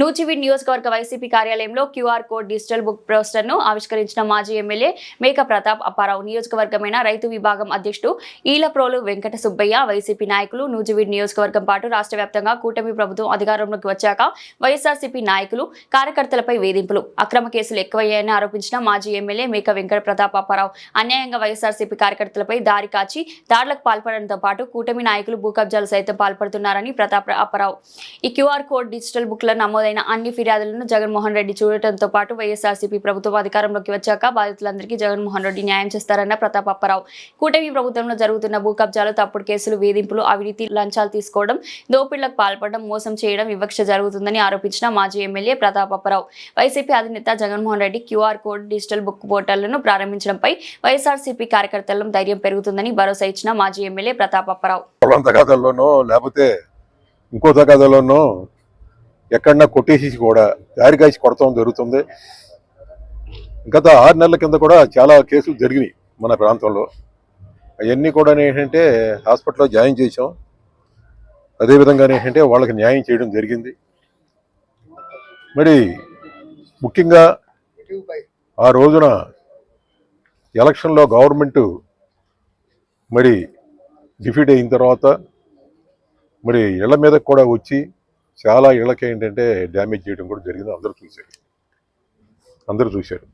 నూజివీడ్ నియోజకవర్గ వైసీపీ కార్యాలయంలో QR code digital book పోస్టర్ను ఆవిష్కరించిన మాజీ ఎమ్మెల్యే మేక ప్రతాప్ అప్పారావు. నియోజకవర్గమైన రైతు విభాగం అధ్యక్షుడు ఈలప్రోలు వెంకట సుబ్బయ్య వైసీపీ నాయకులు నూజివీడ్ నియోజకవర్గం పాటు రాష్ట్ర వ్యాప్తంగా కూటమి ప్రభుత్వం అధికారంలోకి వచ్చాక వైఎస్ఆర్సీపీ నాయకులు కార్యకర్తలపై వేధింపులు అక్రమ కేసులు ఎక్కువయ్యాయని ఆరోపించిన మాజీ ఎమ్మెల్యే మేక వెంకట ప్రతాప్ అప్పారావు. అన్యాయంగా వైఎస్ఆర్సీపీ కార్యకర్తలపై దారి కాచి దాడులకు పాల్పడడంతో పాటు కూటమి నాయకులు భూకబ్జాలు సైతం పాల్పడుతున్నారని ప్రతాప్ అప్పారావు. ఈ క్యూఆర్ కోడ్ డిజిటల్ బుక్లో నమోదైన అన్ని ఫిర్యాదులను జగన్మోహన్ రెడ్డి చూడటంతో పాటు వైఎస్ఆర్సీపీ ప్రభుత్వం అధికారంలోకి వచ్చాక బాధితులందరికీ జగన్మోహన్ రెడ్డి న్యాయం చేస్తారన్న ప్రతాప్ అప్పారావు. కూటమి ప్రభుత్వంలో జరుగుతున్న భూ కబ్జాలు తప్పుడు కేసులు వేధింపులు అవినీతి లంచాలు తీసుకోవడం దోపిళ్ళకు పాల్పడడం మోసం చేయడం వివక్ష జరుగుతుందని ఆరోపించిన మాజీ ఎమ్మెల్యే ప్రతాప్ అప్పారావు. వైసీపీ అధినేత Jaganmohan Reddy QR code digital book పోర్టల్ను ప్రారంభించడంపై వైఎస్ఆర్సీపీ కార్యకర్తలను ధైర్యం పెరుగుతుందని భరోసా ఇచ్చిన మాజీ ఎమ్మెల్యే ప్రతాప్ అప్పారావు. లేకపోతే ఇంకో తగాదలోనో ఎక్కడన్నా కొట్టేసి కూడా దారి కాసి కొడతాం జరుగుతుంది. గత ఆరు నెలల కింద కూడా చాలా కేసులు జరిగినాయి మన ప్రాంతంలో. అవన్నీ కూడా ఏంటంటే హాస్పిటల్లో జాయిన్ చేసాం అదేవిధంగా ఏంటంటే వాళ్ళకి న్యాయం చేయడం జరిగింది. మరి ముఖ్యంగా ఆ రోజున ఎలక్షన్లో గవర్నమెంట్ మరి డిఫీట్ అయిన తర్వాత మరి ఇళ్ళ మీద కూడా వచ్చి చాలా ఇళ్ళకి ఏంటంటే డ్యామేజ్ చేయడం కూడా జరిగింది. అందరూ చూశారు. అందరూ చూశారు.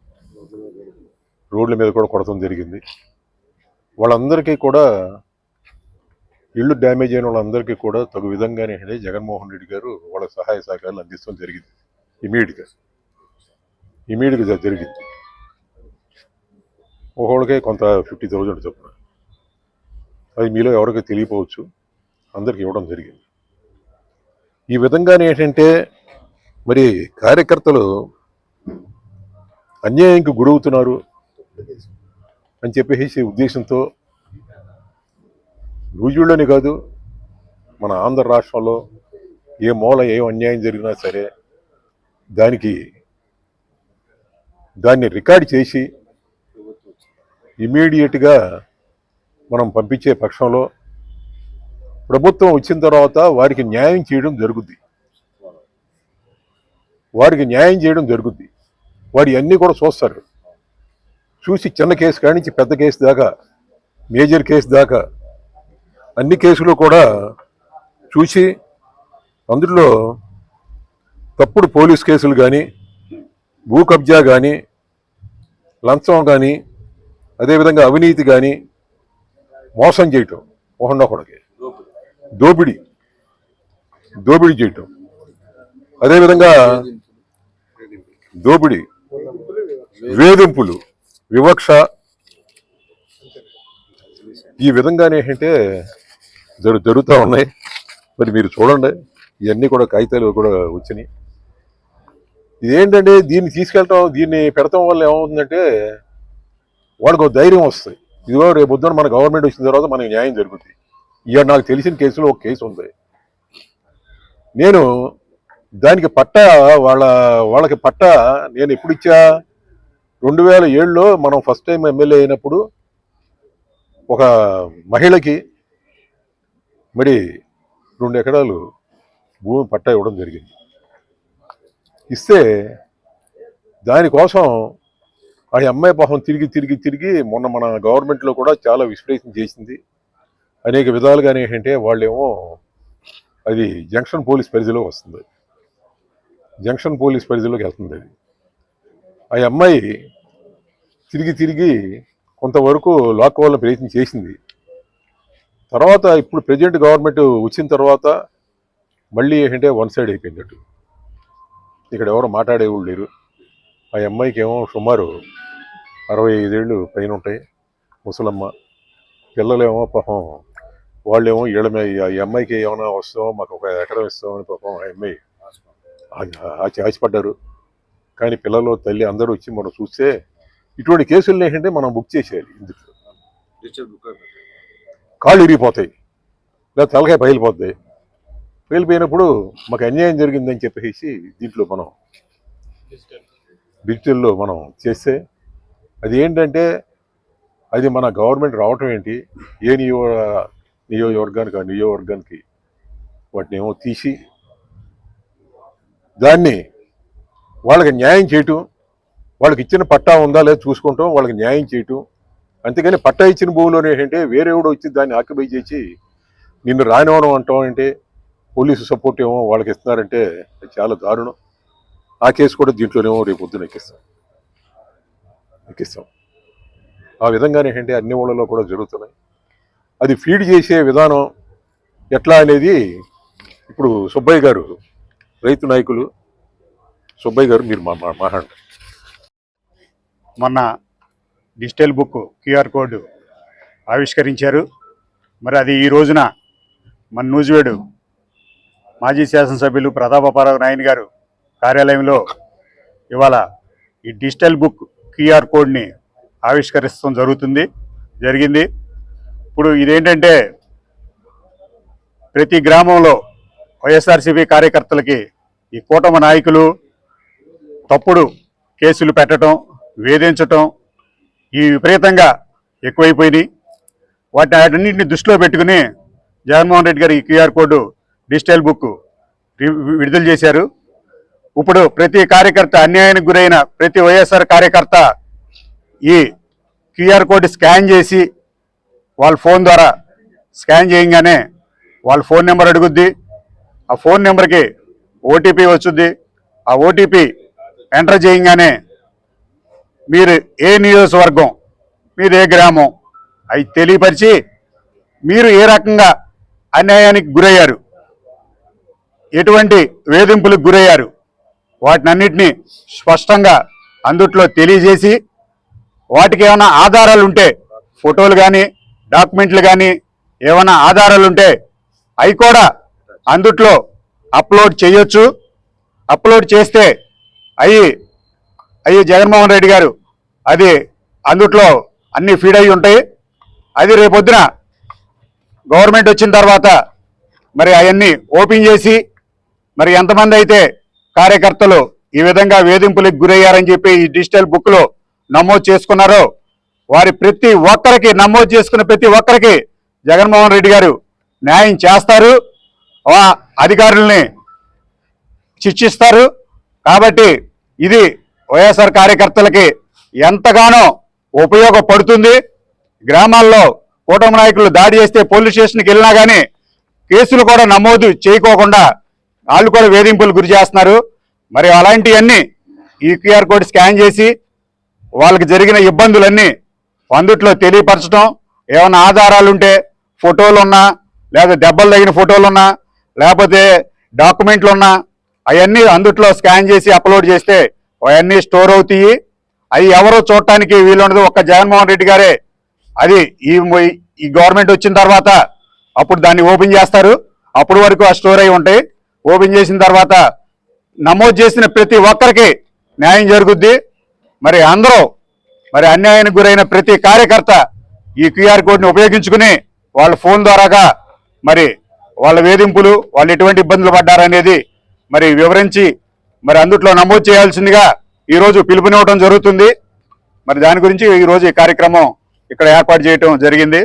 రోడ్ల మీద కూడా కొడతం జరిగింది. వాళ్ళందరికీ కూడా ఇళ్ళు డ్యామేజ్ అయిన వాళ్ళందరికీ కూడా తగు విధంగానే జగన్మోహన్ రెడ్డి గారు వాళ్ళ సహాయ సహకారాలు అందిస్తాం జరిగింది. ఇమీడియట్గా. ఇమీడియట్గా జరిగింది. ఒకళ్ళకే కొంత ఫిఫ్టీ థౌజండ్ చొప్పున. అది మీలో ఎవరికి తెలియపోవచ్చు. అందరికి ఇవ్వడం జరిగింది. ఈ విధంగానే ఏంటంటే మరి కార్యకర్తలు అన్యాయంకి గురవుతున్నారు అని చెప్పేసి ఉద్దేశంతో రూజుల్లోనే కాదు మన ఆంధ్ర రాష్ట్రంలో ఏ మూల ఏ అన్యాయం జరిగినా సరే దానికి దాన్ని రికార్డ్ చేసి ఇమీడియట్గా మనం పంపించే పక్షంలో ప్రభుత్వం వచ్చిన తర్వాత వారికి న్యాయం చేయడం జరుగుద్ది. వారికి న్యాయం చేయడం జరుగుద్ది. వారి అన్నీ కూడా చూస్తారు. చూసి చిన్న కేసు కానించి నుంచి పెద్ద కేసు దాకా మేజర్ కేసు దాకా అన్ని కేసులు కూడా చూసి అందులో తప్పుడు పోలీస్ కేసులు కానీ భూ కబ్జా కానీ లంచం కానీ అదేవిధంగా అవినీతి కానీ మోసం చేయటం ఒకడొకడికి దోపిడీ. దోపిడీ చేయటం. అదేవిధంగా దోపిడీ. వేధింపులు వివక్ష. ఈ విధంగానే ఏంటంటే జరు జరుగుతూ ఉన్నాయి. మరి మీరు చూడండి. ఇవన్నీ కూడా కాగితాలు కూడా వచ్చినాయి. ఇదేంటంటే దీన్ని తీసుకెళ్ళటం దీన్ని పెడతాం వల్ల ఏమవుతుందంటే వాడికి ఒక ధైర్యం వస్తుంది. ఇదిగో రేపు పొద్దున మన గవర్నమెంట్ వచ్చిన తర్వాత మనకి న్యాయం జరుగుతుంది ఇక నాకు తెలిసిన కేసులో ఒక కేసు ఉంది. నేను దానికి పట్ట వాళ్ళ వాళ్ళకి పట్ట నేను ఎప్పుడు ఇచ్చా? రెండు వేల ఏడులో మనం ఫస్ట్ టైం ఎమ్మెల్యే అయినప్పుడు ఒక మహిళకి మరి రెండు ఎకరాలు భూమి పట్ట ఇవ్వడం జరిగింది. ఇస్తే దానికోసం ఆ అమ్మాయి పాపం తిరిగి తిరిగి తిరిగి మొన్న మన గవర్నమెంట్లో కూడా చాలా విశ్లేషణ చేసింది. అనేక విధాలుగా ఏంటంటే వాళ్ళేమో అది జంక్షన్ పోలీస్ పరిధిలో వస్తుంది. జంక్షన్ పోలీస్ పరిధిలోకి వెళ్తుంది అది. ఆ అమ్మాయి తిరిగి తిరిగి కొంతవరకు లాక్కోవాలని ప్రయత్నం చేసింది. తర్వాత ఇప్పుడు ప్రజెంట్ గవర్నమెంట్ వచ్చిన తర్వాత మళ్ళీ ఏంటంటే వన్ సైడ్ అయిపోయిందట్టు ఇక్కడ ఎవరు మాట్లాడేవాళ్ళు లేరు. ఆ అమ్మాయికి ఏమో సుమారు అరవై ఐదేళ్ళు పైన ఉంటాయి. ముసలమ్మ. పిల్లలేమో పాపం వాళ్ళేమో ఈళ్ళ మీద ఈ అమ్మాయికి ఏమైనా వస్తామో మాకు ఒక ఎకరం ఇస్తామని పాపం ఆ అమ్మాయి ఆ- ఆశ ఆశపడ్డారు. కానీ పిల్లలు తల్లి అందరూ వచ్చి మనం చూస్తే ఇటువంటి కేసులు ఏంటంటే మనం బుక్ చేసేయాలి ఇందులో కాళ్ళు ఇరిగిపోతాయి లేదా తలకాయ పగిలిపోతాయి. పగిలిపోయినప్పుడు మాకు అన్యాయం జరిగిందని చెప్పేసి దీంట్లో మనం డిజిటల్లో మనం చేస్తే అది ఏంటంటే అది మన గవర్నమెంట్ రావటం ఏంటి? ఏ నియో నియోజకవర్గానికి ఆ నియోజకవర్గానికి వాటిని ఏమో తీసి దాన్ని వాళ్ళకి న్యాయం చేయటం వాళ్ళకి ఇచ్చిన పట్టా ఉందా లేదా చూసుకుంటాం వాళ్ళకి న్యాయం చేయటం. అంతేగాని పట్టా ఇచ్చిన భూమిలోనే ఏంటంటే వేరే కూడా వచ్చి దాన్ని ఆక్యుపై చేసి నిన్ను రానివ్వడం అంటాం అంటే పోలీసు సపోర్ట్ ఏమో వాళ్ళకి ఇస్తున్నారంటే అది చాలా దారుణం. ఆ కేసు కూడా దీంట్లోనేమో రేపు పొద్దున ఎక్కిస్తాం. ఎక్కిస్తాం. ఆ విధంగానే ఏంటంటే అన్ని ఊళ్ళలో కూడా జరుగుతున్నాయి. అది ఫీడ్ చేసే విధానం ఎట్లా అనేది ఇప్పుడు సుబ్బయ్య గారు రైతు నాయకులు సుబ్బయ్య గారు మీరు మా మాట్లాడండి. మొన్న డిజిటల్ బుక్ క్యూఆర్ కోడ్ ఆవిష్కరించారు. మరి అది ఈ రోజున మన నూజివేడు మాజీ శాసనసభ్యులు ప్రతాపరావు నాయన్ గారు కార్యాలయంలో ఇవాళ ఈ డిజిటల్ బుక్ క్యూఆర్ కోడ్ని ఆవిష్కరిస్తాం జరుగుతుంది జరిగింది. ఇప్పుడు ఇదేంటంటే ప్రతి గ్రామంలో వైఎస్ఆర్సీపీ కార్యకర్తలకి ఈ కూటమి నాయకులు తప్పుడు కేసులు పెట్టడం వేధించటం ఈ విపరీతంగా ఎక్కువైపోయినాయి. వాటి వాటన్నింటిని దృష్టిలో పెట్టుకుని జగన్మోహన్ రెడ్డి గారు ఈ క్యూఆర్ కోడ్ డిజిటల్ బుక్ విడుదల చేశారు. ఇప్పుడు ప్రతి కార్యకర్త అన్యాయానికి గురైన ప్రతి వైఎస్ఆర్ కార్యకర్త ఈ క్యూఆర్ కోడ్ స్కాన్ చేసి వాళ్ళ ఫోన్ ద్వారా స్కాన్ చేయగానే వాళ్ళ ఫోన్ నెంబర్ అడుగుద్ది. ఆ ఫోన్ నెంబర్కి ఓటీపీ వచ్చుద్ది. ఆ ఓటీపీ ఎంటర్ చేయగానే మీరు ఏ నియోజకవర్గం మీరు ఏ గ్రామం అవి తెలియపరిచి మీరు ఏ రకంగా అన్యాయానికి గురయ్యారు ఎటువంటి వేధింపులకు గురయ్యారు వాటినన్నిటినీ స్పష్టంగా అందుట్లో తెలియజేసి వాటికి ఏమైనా ఆధారాలు ఉంటే ఫోటోలు కానీ డాక్యుమెంట్లు కానీ ఏమైనా ఆధారాలు ఉంటే అవి కూడా అందుట్లో అప్లోడ్ చేయొచ్చు. అప్లోడ్ చేస్తే అవి అవి జగన్మోహన్ రెడ్డి గారు అది అందుట్లో అన్ని ఫీడ్ అయి ఉంటాయి. అది రేపొద్దున గవర్నమెంట్ వచ్చిన తర్వాత మరి అవన్నీ ఓపెన్ చేసి మరి ఎంతమంది అయితే కార్యకర్తలు ఈ విధంగా వేధింపులకు గురయ్యారని చెప్పి ఈ డిజిటల్ బుక్లో నమోదు చేసుకున్నారో వారి ప్రతి ఒక్కరికి నమోదు చేసుకున్న ప్రతి ఒక్కరికి జగన్మోహన్ రెడ్డి గారు న్యాయం చేస్తారు. అధికారుల్ని శిక్షిస్తారు. కాబట్టి ఇది వైఎస్ఆర్ కార్యకర్తలకి ఎంతగానో ఉపయోగపడుతుంది. గ్రామాల్లో కూటమి నాయకులు దాడి చేస్తే పోలీస్ స్టేషన్కి వెళ్ళినా కానీ కేసులు కూడా నమోదు చేయకోకుండా వాళ్ళు కూడా వేధింపులు గురి చేస్తున్నారు. మరి అలాంటివన్నీ ఈ క్యూఆర్ కోడ్ స్కాన్ చేసి వాళ్ళకి జరిగిన ఇబ్బందులన్నీ అందుట్లో తెలియపరచడం ఏమైనా ఆధారాలుంటే ఫోటోలు ఉన్నా లేదా దెబ్బలు తగిన ఫోటోలు ఉన్నా లేకపోతే డాక్యుమెంట్లు ఉన్నా అవన్నీ అందుట్లో స్కాన్ చేసి అప్లోడ్ చేస్తే అవన్నీ స్టోర్ అవుతాయి. అవి ఎవరో చూడటానికి వీలుండదు. ఒక్క జగన్మోహన్ రెడ్డి గారే. అది ఈ ఈ గవర్నమెంట్ వచ్చిన తర్వాత అప్పుడు దాన్ని ఓపెన్ చేస్తారు. అప్పుడు వరకు ఆ స్టోర్ అయి ఉంటాయి. ఓపెన్ చేసిన తర్వాత నమోదు చేసిన ప్రతి ఒక్కరికి న్యాయం జరుగుద్ది. మరి అందరూ మరి అన్యాయానికి గురైన ప్రతి కార్యకర్త ఈ క్యూఆర్ కోడ్ని ఉపయోగించుకుని వాళ్ళ ఫోన్ ద్వారాగా మరి వాళ్ళ వేధింపులు వాళ్ళు ఎటువంటి ఇబ్బందులు పడ్డారనేది మరి వివరించి మరి అందుట్లో నమోదు చేయాల్సిందిగా ఈరోజు పిలుపునివ్వడం జరుగుతుంది. మరి దాని గురించి ఈరోజు ఈ కార్యక్రమం ఇక్కడ ఏర్పాటు చేయటం జరిగింది.